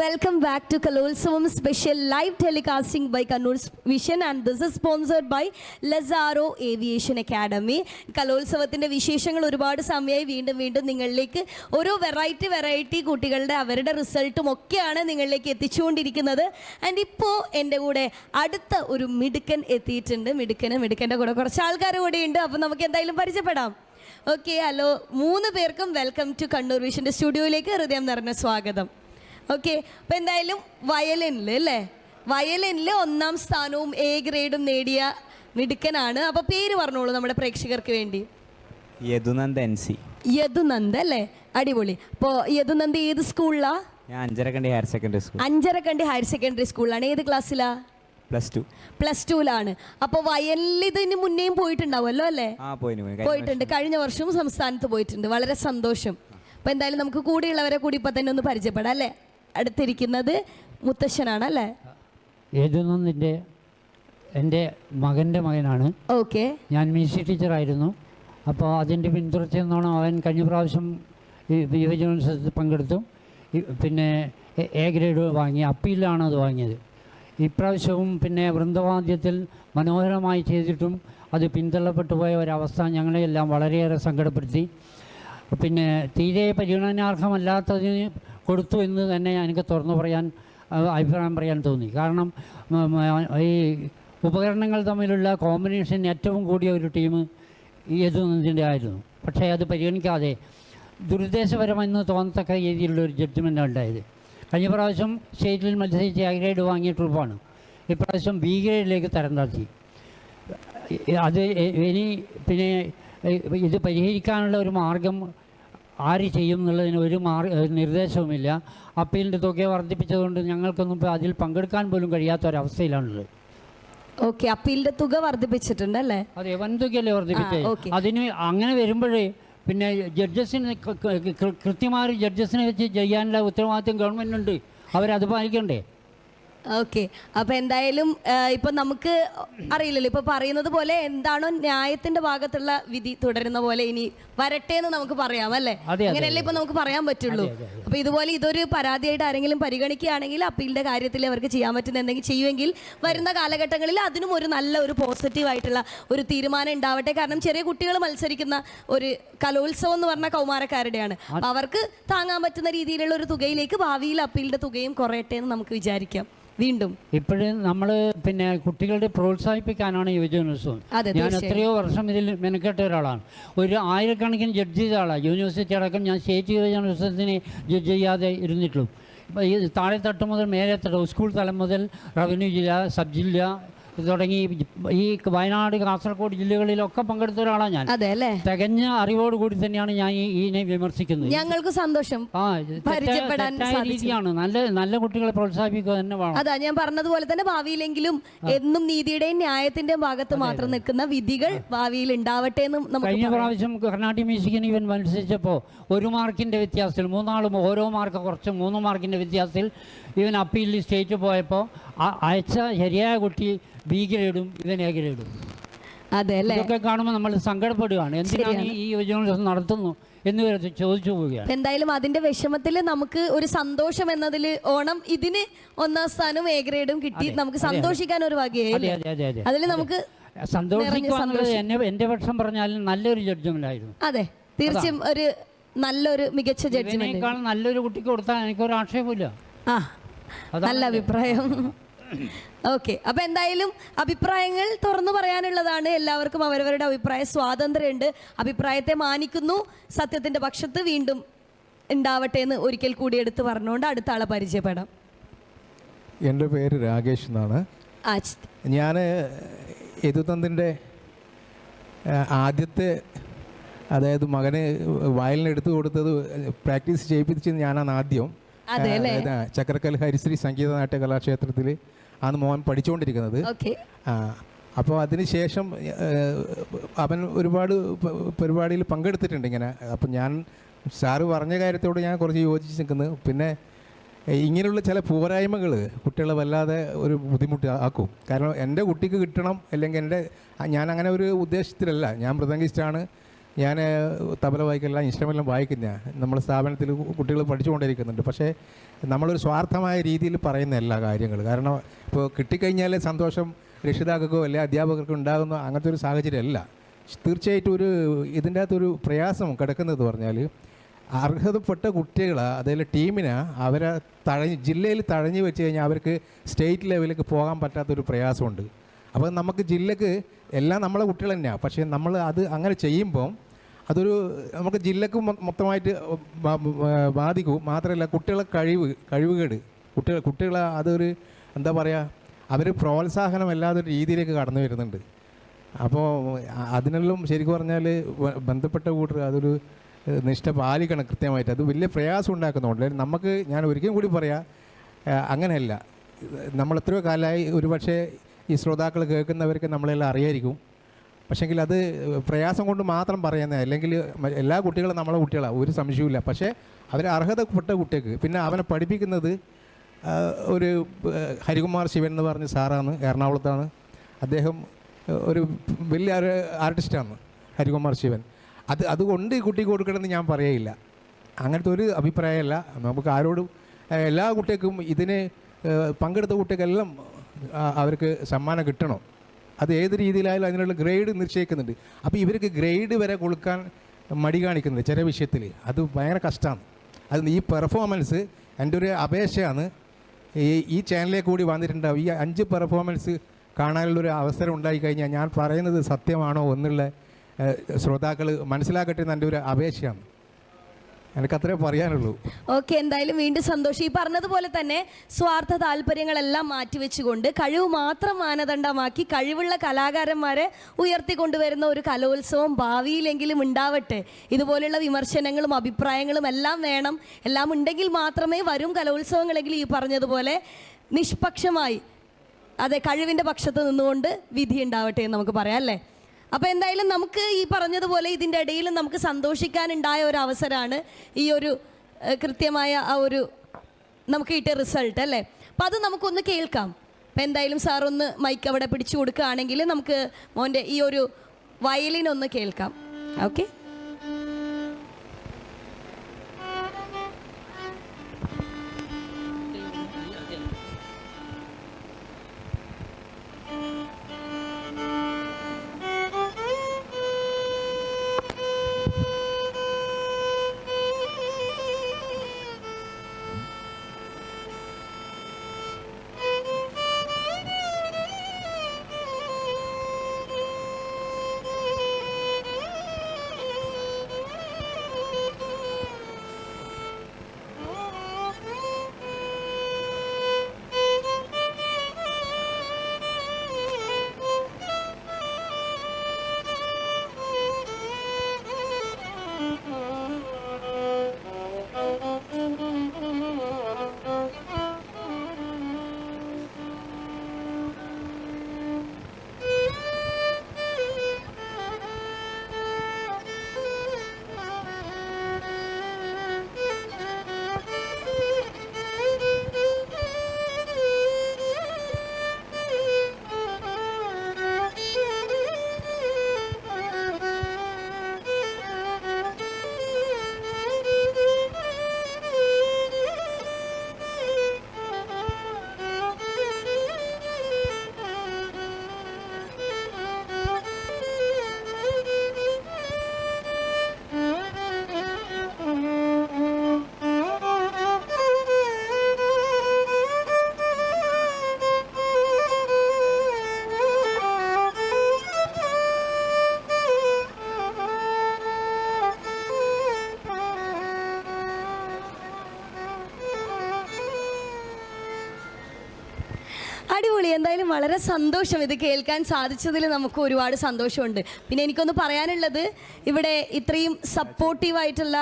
Welcome back to Kalolsavam special live telecasting by Kannur vision and this is sponsored by Lazaro aviation academy കലോത്സവത്തിന്റെ വിശേഷങ്ങൾ ഒരുപാട് സമയമായി വീണ്ടും വീണ്ടും നിങ്ങളിലേക്ക് ഓരോ വെറൈറ്റി വെറൈറ്റി കുട്ടികളുടെ അവരുടെ റിസൾട്ടും ഒക്കെയാണ് നിങ്ങളിലേക്ക് എത്തിച്ചുകൊണ്ടിരിക്കുന്നത്. ആൻഡ് ഇപ്പോൾ എന്റെ കൂടെ അടുത്ത ഒരു മിടുക്കൻ എത്തിയിട്ടുണ്ട്. മിടുക്കന് മിടുക്കന്റെ കൂടെ കുറച്ച് ആൾക്കാർ കൂടെ ഉണ്ട്. അപ്പോൾ നമുക്ക് എന്തായാലും പരിചയപ്പെടാം. ഓക്കെ ഹലോ മൂന്ന് പേർക്കും വെൽക്കം ടു കണ്ണൂർ വിഷന്റെ സ്റ്റുഡിയോയിലേക്ക് ഹൃദയം നിറഞ്ഞ സ്വാഗതം. ഓക്കെ അപ്പോൾ എന്തായാലും വയലിനിൽ അല്ലേ? വയലിനിൽ ഒന്നാം സ്ഥാനവും എ ഗ്രേഡും നേടിയ മിടുക്കനാണ്. അപ്പോൾ പേര് പറഞ്ഞോളൂ നമ്മുടെ പ്രേക്ഷകർക്ക് വേണ്ടി. Yadunand N C. യദുനന്ദ് അല്ലേ? അടിപൊളി. അപ്പോൾ യദുനന്ദ് ഏത് സ്കൂളിലാ ഞാൻ Anjarakandy higher secondary school Anjarakandy higher secondary സ്കൂളിലാണ് ഏത് ക്ലാസ്സിലാ പ്ലസ് ടു പ്ലസ് ടുവിലാണ് അപ്പോൾ വയലിൽ ഇതിന് മുന്നേയും പോയിട്ടുണ്ടാവുമല്ലോ അല്ലേ. പോയിട്ടുണ്ട്. കഴിഞ്ഞ വർഷവും സംസ്ഥാനത്ത് പോയിട്ടുണ്ട്. വളരെ സന്തോഷം. അപ്പോൾ എന്തായാലും നമുക്ക് കൂടെയുള്ളവരെ കൂടി ഇപ്പം തന്നെ ഒന്ന് പരിചയപ്പെടാം അല്ലേ? അടുത്തിരിക്കുന്നത് മുത്തശ്ശനാണ് അല്ലേ? എഴുതുന്നതിന്റെ എന്റെ മകന്റെ മകനാണ്. ഓക്കെ. ഞാൻ മ്യൂസിക് ടീച്ചറായിരുന്നു. അപ്പോൾ അതിന്റെ പിന്തുടർച്ചയെന്നോണം അവൻ കഴിഞ്ഞ പ്രാവശ്യം യുവജനോത്സവത്തിൽ പങ്കെടുത്തു. പിന്നെ എ ഗ്രേഡ് വാങ്ങി അപ്പീലാണ് അത് വാങ്ങിയത്. ഇപ്രാവശ്യവും പിന്നെ വൃന്ദവാദ്യത്തിൽ മനോഹരമായി ചെയ്തിട്ടും അത് പിന്തള്ളപ്പെട്ടു പോയ ഒരവസ്ഥ ഞങ്ങളെയെല്ലാം വളരെയേറെ സങ്കടപ്പെടുത്തി. പിന്നെ തീരെ പരിഗണനാർഹമല്ലാത്തതിന് കൊടുത്തു എന്ന് തന്നെ എനിക്ക് തുറന്നു പറയാൻ അഭിപ്രായം പറയാൻ തോന്നി. കാരണം ഈ ഉപകരണങ്ങൾ തമ്മിലുള്ള കോമ്പിനേഷൻ ഏറ്റവും കൂടിയ ഒരു ടീം യദുനന്ദിന്റെ ആയിരുന്നു പക്ഷേ അത് പരിഗണിക്കാതെ ദുരുദ്ദേശപരമെന്ന് തോന്നത്തക്ക രീതിയിലുള്ള ഒരു ജഡ്ജ്മെന്റാണ് ഉണ്ടായത്. കഴിഞ്ഞ പ്രാവശ്യം സ്റ്റേറ്റിൽ മത്സരിച്ച് എ ഗ്രേഡ് വാങ്ങിയ ട്രൂപ്പാണ് ഇപ്രാവശ്യം ബി ഗ്രേഡിലേക്ക് തരം താഴ്ത്തി. അത് ഇനി പിന്നെ ഇത് പരിഹരിക്കാനുള്ള ഒരു മാർഗം ആര് ചെയ്യും എന്നുള്ളതിന് ഒരു മാർ നിർദ്ദേശവുമില്ല. അപ്പീലിന്റെ തുക വർദ്ധിപ്പിച്ചതുകൊണ്ട് ഞങ്ങൾക്കൊന്നും ഇപ്പോൾ അതിൽ പങ്കെടുക്കാൻ പോലും കഴിയാത്ത ഒരവസ്ഥയിലാണുള്ളത് ഓക്കെ അപ്പീലിന്റെ തുക വർദ്ധിപ്പിച്ചിട്ടുണ്ട് അല്ലേ? അതെ വൻതുകയല്ലേ വർദ്ധിപ്പിച്ചത്. അതിന് അങ്ങനെ വരുമ്പോഴേ പിന്നെ ജഡ്ജസിന് കൃത്യമായി ജഡ്ജസിനെ വെച്ച് ചെയ്യാനുള്ള ഉത്തരവാദിത്വം ഗവൺമെന്റുണ്ട് അവരത് പാലിക്കണ്ടേ? ഓക്കെ. അപ്പൊ എന്തായാലും ഇപ്പൊ നമുക്ക് അറിയില്ലല്ലോ. ഇപ്പൊ പറയുന്നത് പോലെ എന്താണോ ന്യായത്തിന്റെ ഭാഗത്തുള്ള വിധി തുടരുന്ന പോലെ ഇനി വരട്ടെ എന്ന് നമുക്ക് പറയാം അല്ലേ? അങ്ങനെയല്ലേ ഇപ്പൊ നമുക്ക് പറയാൻ പറ്റുള്ളൂ. അപ്പൊ ഇതുപോലെ ഇതൊരു പരാതിയായിട്ട് ആരെങ്കിലും പരിഗണിക്കുകയാണെങ്കിൽ അപ്പീലിന്റെ കാര്യത്തിൽ അവർക്ക് ചെയ്യാൻ പറ്റുന്ന എന്തെങ്കിലും ചെയ്യുമെങ്കിൽ വരുന്ന കാലഘട്ടങ്ങളിൽ അതിനും ഒരു നല്ല ഒരു പോസിറ്റീവ് ആയിട്ടുള്ള ഒരു തീരുമാനം ഉണ്ടാവട്ടെ. കാരണം ചെറിയ കുട്ടികൾ മത്സരിക്കുന്ന ഒരു കലോത്സവം എന്ന് പറഞ്ഞ കൗമാരക്കാരുടെയാണ്. അവർക്ക് താങ്ങാൻ പറ്റുന്ന രീതിയിലുള്ള ഒരു തുകയിലേക്ക് ഭാവിയിൽ അപ്പീലിന്റെ തുകയും കുറയട്ടെ എന്ന് നമുക്ക് വിചാരിക്കാം. വീണ്ടും. ഇപ്പോഴും നമ്മൾ പിന്നെ കുട്ടികളുടെ പ്രോത്സാഹിപ്പിക്കാനാണ് യുവജനോത്സവം ഞാൻ എത്രയോ വർഷം ഇതിൽ മെനക്കെട്ട ഒരാളാണ്. ഒരു ആയിരക്കണക്കിന് ജഡ്ജ് ചെയ്ത ആളാണ്. യൂണിവേഴ്സിറ്റി അടക്കം ഞാൻ സ്റ്റേറ്റ് യുവജനോത്സവത്തിന് ജഡ്ജ് ചെയ്യാതെ ഇരുന്നിട്ടുള്ളൂ. ഈ താഴെത്തട്ട് മുതൽ മേലെത്തട്ട് സ്കൂൾ തലം മുതൽ റവന്യൂ ജില്ല സബ് ജില്ല തുടങ്ങി ഈ വയനാട് കാസർഗോഡ് ജില്ലകളിലൊക്കെ പങ്കെടുത്ത ഒരാളാണ് ഞാൻ. അതെ അല്ലേ? തികഞ്ഞ അറിവോട് കൂടി തന്നെയാണ് ഞാൻ ഈ ഇതിനെ വിമർശിക്കുന്നത്. ഞങ്ങൾക്ക് സന്തോഷം. ആ തെറ്റായ- രീതിയാണ്. നല്ല നല്ല കുട്ടികളെ പ്രോത്സാഹിപ്പിക്കുക തന്നെ വേണം. അതാ ഞാൻ പറഞ്ഞതുപോലെ തന്നെ ഭാവിയിലെങ്കിലും എന്നും നീതിയുടെയും ന്യായത്തിന്റെ ഭാഗത്ത് മാത്രം നിൽക്കുന്ന വിധികൾ ഭാവിയിൽ ഉണ്ടാവട്ടെ എന്നും കഴിഞ്ഞ. പ്രാവശ്യം കർണാടക മ്യൂസിക്കിന് ഇവൻ മത്സരിച്ചപ്പോൾ ഒരു മാർക്കിന്റെ വ്യത്യാസത്തിൽ മൂന്നാളും ഓരോ മാർക്ക് കുറച്ച് മൂന്ന് മാർക്കിന്റെ വ്യത്യാസത്തിൽ ഇവൻ അപ്പീലിൽ സ്റ്റേറ്റ് പോയപ്പോൾ അയച്ച ശരിയായ കുട്ടി ബി ഗ്രേഡും ഇവൻ എ ഗ്രേഡും. അതെ അല്ലേ? ഇതൊക്കെ കാണുമ്പോൾ നമ്മൾ സങ്കടപ്പെടുകയാണ് എന്തിനാണ് ഈ യുവജനോത്സവം നടത്തുന്നു എന്ന് ചോദിച്ചു പോവുകയാണ്. എന്തായാലും അതിന്റെ വിഷമത്തിൽ നമുക്ക് ഒരു സന്തോഷം എന്നതിൽ ഓണം ഇതിന് ഒന്നാം സ്ഥാനവും എ ഗ്രേഡും കിട്ടി. നമുക്ക് സന്തോഷിക്കാൻ ഒരു അതെ അതിൽ നമുക്ക് സന്തോഷിക്കുക എന്നെ എന്റെ പക്ഷം പറഞ്ഞാലും നല്ലൊരു ജഡ്ജ്മെന്റ് ആയിരുന്നു. അതെ തീർച്ചയായും ഒരു നല്ലൊരു മികച്ച ജഡ്ജ്മെന്റ് നല്ലൊരു കുട്ടിക്ക് കൊടുത്താൽ എനിക്കൊരു ആക്ഷേപമില്ല ആ. നല്ല അഭിപ്രായം. ഓക്കെ അപ്പൊ എന്തായാലും അഭിപ്രായങ്ങൾ തുറന്നു പറയാനുള്ളതാണ്. എല്ലാവർക്കും അവരവരുടെ അഭിപ്രായ സ്വാതന്ത്ര്യമുണ്ട്. അഭിപ്രായത്തെ മാനിക്കുന്നു. സത്യത്തിന്റെ പക്ഷത്ത് വീണ്ടും ഉണ്ടാവട്ടെ എന്ന് ഒരിക്കൽ കൂടി എടുത്ത് പറഞ്ഞുകൊണ്ട് അടുത്ത ആളെ പരിചയപ്പെടാം. എന്റെ പേര് രാകേഷ് എന്നാണ്. ഞാൻ യദുതന്തിന്റെ ആദ്യത്തെ അതായത് മകന് വയലിൻ എടുത്തു കൊടുത്തത് പ്രാക്ടീസ് ചെയ്യിപ്പിച്ചത് ഞാനാണ് ആദ്യം. ചക്രക്കൽ ഹരിശ്രീ സംഗീത നാട്യ കലാക്ഷേത്രത്തിൽ ആണ് മോഹൻ പഠിച്ചുകൊണ്ടിരിക്കുന്നത്. അപ്പോൾ അതിനുശേഷം അവൻ ഒരുപാട് പരിപാടിയിൽ പങ്കെടുത്തിട്ടുണ്ട് ഇങ്ങനെ. അപ്പം ഞാൻ സാറ് പറഞ്ഞ കാര്യത്തോട് ഞാൻ കുറച്ച് യോജിച്ച് നിൽക്കുന്നത് പിന്നെ ഇങ്ങനെയുള്ള ചില പോരായ്മകൾ കുട്ടികളെ വല്ലാതെ ഒരു ബുദ്ധിമുട്ട് ആക്കും. കാരണം എന്റെ കുട്ടിക്ക് കിട്ടണം അല്ലെങ്കിൽ എന്റെ ഞാൻ അങ്ങനെ ഒരു ഉദ്ദേശത്തിലല്ല. ഞാൻ മൃദംഗിസ്റ്റാണ് ഞാൻ തബല വായിക്കില്ല ഇൻസ്ട്രുമെന്റെല്ലാം വായിക്കുന്ന. നമ്മൾ സ്ഥാപനത്തിൽ കുട്ടികൾ പഠിച്ചുകൊണ്ടിരിക്കുന്നുണ്ട് പക്ഷേ നമ്മളൊരു സ്വാർത്ഥമായ രീതിയിൽ പറയുന്ന എല്ലാ കാര്യങ്ങൾ കാരണം ഇപ്പോൾ കിട്ടിക്കഴിഞ്ഞാൽ സന്തോഷം രക്ഷിതാക്കൾക്കോ അല്ലെങ്കിൽ അധ്യാപകർക്കോ ഉണ്ടാകുന്ന അങ്ങനത്തെ ഒരു സാഹചര്യമല്ല. തീർച്ചയായിട്ടും ഒരു ഇതിന്റെ അകത്തൊരു പ്രയാസം കിടക്കുന്നത് പറഞ്ഞാൽ അർഹതപ്പെട്ട കുട്ടികൾ അതേപോലെ ടീമിന് അവരെ തഴഞ്ഞ് ജില്ലയിൽ തഴഞ്ഞു വെച്ച് കഴിഞ്ഞാൽ അവർക്ക് സ്റ്റേറ്റ് ലെവലിലേക്ക് പോകാൻ പറ്റാത്തൊരു പ്രയാസമുണ്ട്. അപ്പോൾ നമുക്ക് ജില്ലക്ക് എല്ലാം നമ്മളെ കുട്ടികൾ തന്നെയാണ് പക്ഷേ നമ്മൾ അത് അങ്ങനെ ചെയ്യുമ്പം അതൊരു നമുക്ക് ജില്ലക്ക് മൊത്തമായിട്ട് ബാധിക്കും. മാത്രമല്ല കുട്ടികളെ കഴിവ് കഴിവുകേട്. കുട്ടികൾ കുട്ടികളെ അതൊരു എന്താ പറയുക അവർ പ്രോത്സാഹനമല്ലാതെ ഒരു രീതിയിലേക്ക് കടന്നു വരുന്നുണ്ട്. അപ്പോൾ അതിനെല്ലാം ശരിക്കും പറഞ്ഞാൽ ബന്ധപ്പെട്ട കൂട്ടർ അതൊരു നിഷ്ഠ പാലിക്കണം കൃത്യമായിട്ട്. അത് വലിയ പ്രയാസം ഉണ്ടാക്കുന്നുണ്ട്. നമുക്ക് ഞാൻ ഒരിക്കലും കൂടി പറയാം അങ്ങനെയല്ല. നമ്മൾ എത്രയോ കാലമായി ഒരു പക്ഷേ ഈ ശ്രോതാക്കൾ കേൾക്കുന്നവർക്ക് നമ്മളെല്ലാം അറിയായിരിക്കും. പക്ഷേങ്കിൽ അത് പ്രയാസം കൊണ്ട് മാത്രം പറയുന്നത് അല്ലെങ്കിൽ എല്ലാ കുട്ടികളും നമ്മളെ കുട്ടികളാണ് ഒരു സംശയവുമില്ല. പക്ഷേ അവർ അർഹതപ്പെട്ട കുട്ടിക്ക് പിന്നെ അവനെ പഠിപ്പിക്കുന്നത് ഒരു ഹരികുമാർ ശിവൻ എന്ന് പറഞ്ഞ സാറാണ് എറണാകുളത്താണ്. അദ്ദേഹം ഒരു വലിയ ഒരു ആർട്ടിസ്റ്റാണ് ഹരികുമാർ ശിവൻ. അത് അതുകൊണ്ട് ഈ കുട്ടിക്ക് കൊടുക്കണമെന്ന് ഞാൻ പറയയില്ല. അങ്ങനത്തെ ഒരു അഭിപ്രായമല്ല. നമുക്ക് ആരോടും എല്ലാ കുട്ടികൾക്കും ഇതിന് പങ്കെടുത്ത കുട്ടികൾക്കെല്ലാം അവർക്ക് സമ്മാനം കിട്ടണം. അത് ഏത് രീതിയിലായാലും അതിനുള്ള ഗ്രേഡ് നിശ്ചയിക്കുന്നുണ്ട്. അപ്പോൾ ഇവർക്ക് ഗ്രേഡ് വരെ കൊടുക്കാൻ മടി കാണിക്കുന്നത് ചില വിഷയത്തിൽ അത് ഭയങ്കര കഷ്ടമാണ് അത് ഈ പെർഫോമൻസ് എന്റെ ഒരു അപേക്ഷയാണ്. ഈ ഈ ചാനലിലേക്ക് കൂടി വന്നിട്ടുണ്ടാവും. ഈ അഞ്ച് പെർഫോമൻസ് കാണാനുള്ളൊരു അവസരം ഉണ്ടായി കഴിഞ്ഞാൽ ഞാൻ പറയുന്നത് സത്യമാണോ എന്നുള്ള ശ്രോതാക്കൾ മനസ്സിലാക്കട്ടെ എന്ന് എന്റെ ഒരു അപേക്ഷയാണ്. പറയാനുള്ളൂ. ഓക്കെ എന്തായാലും വീണ്ടും സന്തോഷം. ഈ പറഞ്ഞതുപോലെ തന്നെ സ്വാർത്ഥ താല്പര്യങ്ങളെല്ലാം മാറ്റിവെച്ചുകൊണ്ട് കഴിവ് മാത്രം മാനദണ്ഡമാക്കി കഴിവുള്ള കലാകാരന്മാരെ ഉയർത്തിക്കൊണ്ടുവരുന്ന ഒരു കലോത്സവം ഭാവിയിലെങ്കിലും ഉണ്ടാവട്ടെ. ഇതുപോലുള്ള വിമർശനങ്ങളും അഭിപ്രായങ്ങളും എല്ലാം വേണം. എല്ലാം ഉണ്ടെങ്കിൽ മാത്രമേ വരും കലോത്സവങ്ങളെങ്കിലും ഈ പറഞ്ഞതുപോലെ നിഷ്പക്ഷമായി അതെ കഴിവിന്റെ പക്ഷത്ത് നിന്നുകൊണ്ട് വിധി ഉണ്ടാവട്ടെ എന്ന് നമുക്ക് പറയാം അല്ലേ? അപ്പോൾ എന്തായാലും നമുക്ക് ഈ പറഞ്ഞതുപോലെ ഇതിന്റെ ഇടയിൽ നമുക്ക് സന്തോഷിക്കാനുണ്ടായ ഒരു അവസരമാണ് ഈ ഒരു കൃത്യമായ ആ ഒരു നമുക്ക് കിട്ടിയ റിസൾട്ട് അല്ലേ? അപ്പോൾ അത് നമുക്കൊന്ന് കേൾക്കാം. അപ്പോൾ എന്തായാലും സാർ ഒന്ന് മൈക്ക് അവിടെ പിടിച്ചു കൊടുക്കുകയാണെങ്കിൽ നമുക്ക് മോന്റെ ഈ ഒരു വയലിനൊന്ന് കേൾക്കാം. ഓക്കെ? വളരെ സന്തോഷം. ഇത് കേൾക്കാൻ സാധിച്ചതിൽ നമുക്ക് ഒരുപാട് സന്തോഷമുണ്ട്. പിന്നെ എനിക്കൊന്ന് പറയാനുള്ളത് ഇവിടെ ഇത്രയും സപ്പോർട്ടീവായിട്ടുള്ള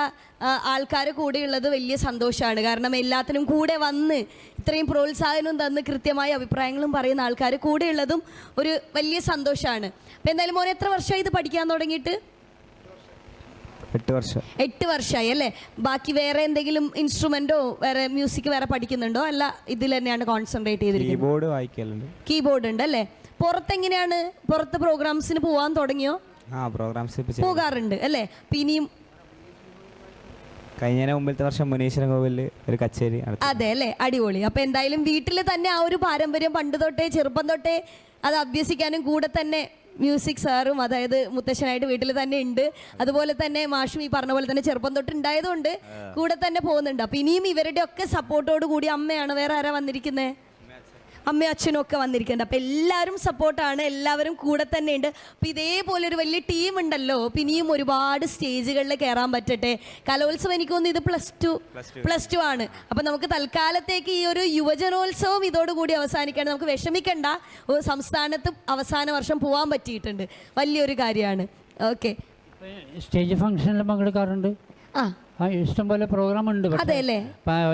ആൾക്കാർ കൂടെയുള്ളത് വലിയ സന്തോഷമാണ്. കാരണം എല്ലാത്തിനും കൂടെ വന്ന് ഇത്രയും പ്രോത്സാഹനവും തന്ന് കൃത്യമായ അഭിപ്രായങ്ങളും പറയുന്ന ആൾക്കാർ കൂടെയുള്ളതും ഒരു വലിയ സന്തോഷമാണ്. അപ്പോൾ എന്തായാലും മോനെ എത്ര വർഷമായി ഇത് പഠിക്കാൻ തുടങ്ങിയിട്ട്? എട്ട് വർഷം. എട്ട് വർഷമായി അല്ലേ? ബാക്കി വേറെ എന്തെങ്കിലും ഇൻസ്ട്രുമെന്റോ വേറെ മ്യൂസിക് വേറെ പഠിക്കുന്നുണ്ടോ? അല്ല ഇതിൽ തന്നെയാണ് കോൺസെൻട്രേറ്റ് ചെയ്തിരിക്കുന്നത്. കീബോർഡ് വായിക്കലുണ്ട്. കീബോർഡ് ഉണ്ട് അല്ലേ? പുറത്തെങ്ങനെയാണ് പുറത്ത് പ്രോഗ്രാംസിന് പോകാൻ തുടങ്ങിയോ? ആ പ്രോഗ്രാംസ് പോകാറുണ്ട് അല്ലേ? പിന്നെയും കഴിഞ്ഞ മുമ്പത്തെ വർഷം മുനീശ്വരൻ കോവിലിൽ ഒരു കച്ചേരി അതെ അല്ലേ? അടിപൊളി. അപ്പൊ എന്തായാലും വീട്ടിൽ തന്നെ ആ ഒരു പാരമ്പര്യം പണ്ട് തൊട്ടേ ചെറുപ്പം തൊട്ടേ അത് അഭ്യസിക്കാനും കൂടെ തന്നെ മ്യൂസിക് സാറും അതായത് മുത്തശ്ശനായിട്ട് വീട്ടിൽ തന്നെ ഉണ്ട്. അതുപോലെ തന്നെ മാഷും ഈ പറഞ്ഞ പോലെ തന്നെ ചെറുപ്പം തൊട്ട് ഉണ്ടായതുകൊണ്ട് കൂടെ തന്നെ പോകുന്നുണ്ട്. അപ്പൊ ഇനിയും ഇവരുടെ ഒക്കെ സപ്പോർട്ടോട് കൂടി അമ്മയാണ് വേറെ ആരാ വന്നിരിക്കുന്നത് അമ്മയും അച്ഛനും ഒക്കെ വന്നിരിക്കുന്നുണ്ട്. അപ്പം എല്ലാവരും സപ്പോർട്ടാണ് എല്ലാവരും കൂടെ തന്നെ ഉണ്ട്. അപ്പം ഇതേപോലെ ഒരു വലിയ ടീം ഉണ്ടല്ലോ. അപ്പം ഇനിയും ഒരുപാട് സ്റ്റേജുകളിൽ കയറാൻ പറ്റട്ടെ. കലോത്സവം എനിക്ക് തോന്നുന്നു ഇത് പ്ലസ് ടു പ്ലസ് ടു ആണ്. അപ്പം നമുക്ക് തൽക്കാലത്തേക്ക് ഈ ഒരു യുവജനോത്സവം ഇതോടുകൂടി അവസാനിക്കാണ്. നമുക്ക് വിഷമിക്കണ്ട. സംസ്ഥാനത്ത് അവസാന വർഷം പോകാൻ പറ്റിയിട്ടുണ്ട്. വലിയൊരു കാര്യമാണ്. ഓക്കെ സ്റ്റേജ് ഫംഗ്ഷനിൽ പങ്കെടുക്കാറുണ്ട്? ഇഷ്ടംപോലെ പ്രോഗ്രാം ഉണ്ട്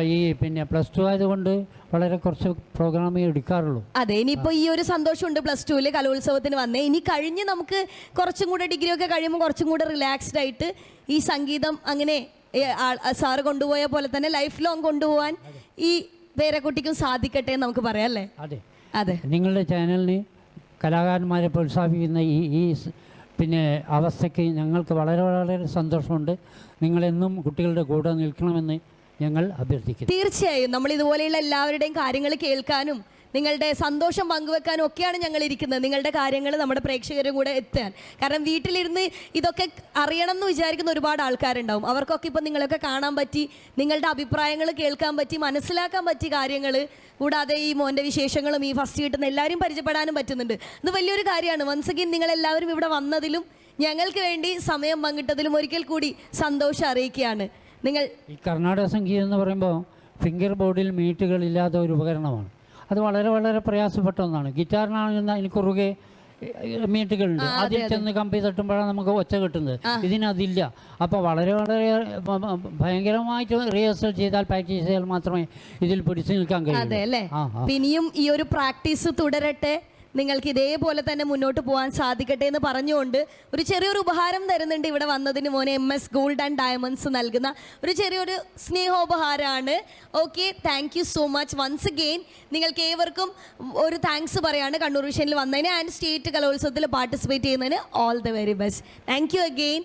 ഈ പിന്നെ പ്ലസ് ടു ആയതുകൊണ്ട് വളരെ കുറച്ച് പ്രോഗ്രാമേ എടുക്കാറുള്ളൂ. അതെ ഇനിയിപ്പോ ഈ ഒരു സന്തോഷമുണ്ട് പ്ലസ് ടുവിൽ കലോത്സവത്തിന് വന്നേ. ഇനി കഴിഞ്ഞ് നമുക്ക് കുറച്ചും കൂടെ ഡിഗ്രി ഒക്കെ കഴിയുമ്പോൾ കുറച്ചും കൂടെ റിലാക്സ്ഡ് ആയിട്ട് ഈ സംഗീതം അങ്ങനെ സാറ് കൊണ്ടുപോയ പോലെ തന്നെ ലൈഫ് ലോങ് കൊണ്ടുപോകാൻ ഈ പേരക്കുട്ടിക്കും സാധിക്കട്ടെ എന്ന് നമുക്ക് പറയാം അല്ലേ? അതെ. അതെ. നിങ്ങളുടെ ചാനലിന് കലാകാരന്മാരെ പ്രോത്സാഹിപ്പിക്കുന്ന ഈ ഈ പിന്നെ അവസ്ഥയ്ക്ക് ഞങ്ങൾക്ക് വളരെ വളരെ സന്തോഷമുണ്ട്. നിങ്ങളെന്നും കുട്ടികളുടെ കൂടെ നിൽക്കണമെന്ന് ഞങ്ങൾ അഭ്യർത്ഥിക്കുന്നു. തീർച്ചയായും. നമ്മൾ ഇതുപോലെയുള്ള എല്ലാവരുടെയും കാര്യങ്ങൾ കേൾക്കാനും നിങ്ങളുടെ സന്തോഷം പങ്കുവെക്കാനും ഒക്കെയാണ് ഞങ്ങൾ ഇരിക്കുന്നത്. നിങ്ങളുടെ കാര്യങ്ങൾ നമ്മുടെ പ്രേക്ഷകരും കൂടെ എത്താൻ. കാരണം വീട്ടിലിരുന്ന് ഇതൊക്കെ അറിയണം എന്ന് വിചാരിക്കുന്ന ഒരുപാട് ആൾക്കാരുണ്ടാവും. അവർക്കൊക്കെ ഇപ്പം നിങ്ങളൊക്കെ കാണാൻ പറ്റി നിങ്ങളുടെ അഭിപ്രായങ്ങൾ കേൾക്കാൻ പറ്റി മനസ്സിലാക്കാൻ പറ്റി കാര്യങ്ങൾ. കൂടാതെ ഈ മോന്റെ വിശേഷങ്ങളും ഈ ഫസ്റ്റ് കിട്ടുന്ന എല്ലാവരും പരിചയപ്പെടാനും പറ്റുന്നുണ്ട്. ഇത് വലിയൊരു കാര്യമാണ്. വൺസ് അഗെയിൻ നിങ്ങളെല്ലാവരും ഇവിടെ വന്നതിലും ഞങ്ങൾക്ക് വേണ്ടി സമയം പങ്കിട്ടതിലും ഒരിക്കൽ കൂടി സന്തോഷം അറിയിക്കുകയാണ്. നിങ്ങൾ ഈ കർണാടക സംഗീതം എന്ന് പറയുമ്പോൾ ഫിംഗർ ബോർഡിൽ മീറ്റുകൾ ഇല്ലാത്ത ഒരു ഉപകരണമാണ്. അത് വളരെ വളരെ പ്രയാസപ്പെട്ട ഒന്നാണ്. ഗിറ്റാറിനാണെങ്കിൽ അതിന് കുറുകെ മീറ്റുകളുണ്ട്. അതിൽ ചെന്ന് കമ്പി തട്ടുമ്പോഴാണ് നമുക്ക് ഒച്ച കിട്ടുന്നത്. ഇതിനതില്ല. അപ്പോൾ വളരെ വളരെ ഭയങ്കരമായിട്ട് റിഹേഴ്സൽ ചെയ്താൽ പ്രാക്ടീസ് ചെയ്താൽ മാത്രമേ ഇതിൽ പിടിച്ചു നിൽക്കാൻ കഴിയൂ ഇനിയും ഈ ഒരു പ്രാക്ടീസ് തുടരട്ടെ? നിങ്ങൾക്ക് ഇതേപോലെ തന്നെ മുന്നോട്ട് പോകാൻ സാധിക്കട്ടെ എന്ന് പറഞ്ഞുകൊണ്ട് ഒരു ചെറിയൊരു ഉപഹാരം തരുന്നുണ്ട് ഇവിടെ വന്നതിന് മോനെ M S gold and diamonds നൽകുന്ന ഒരു ചെറിയൊരു സ്നേഹോപഹാരമാണ് okay thank you so much once again നിങ്ങൾക്ക് ഏവർക്കും ഒരു താങ്ക്സ് പറയാണ് കണ്ണൂർ വിഷനിൽ വന്നതിന് ആൻഡ് സ്റ്റേറ്റ് കലോത്സവത്തിൽ പാർട്ടിസിപ്പേറ്റ് ചെയ്യുന്നതിന് all the very best thank you again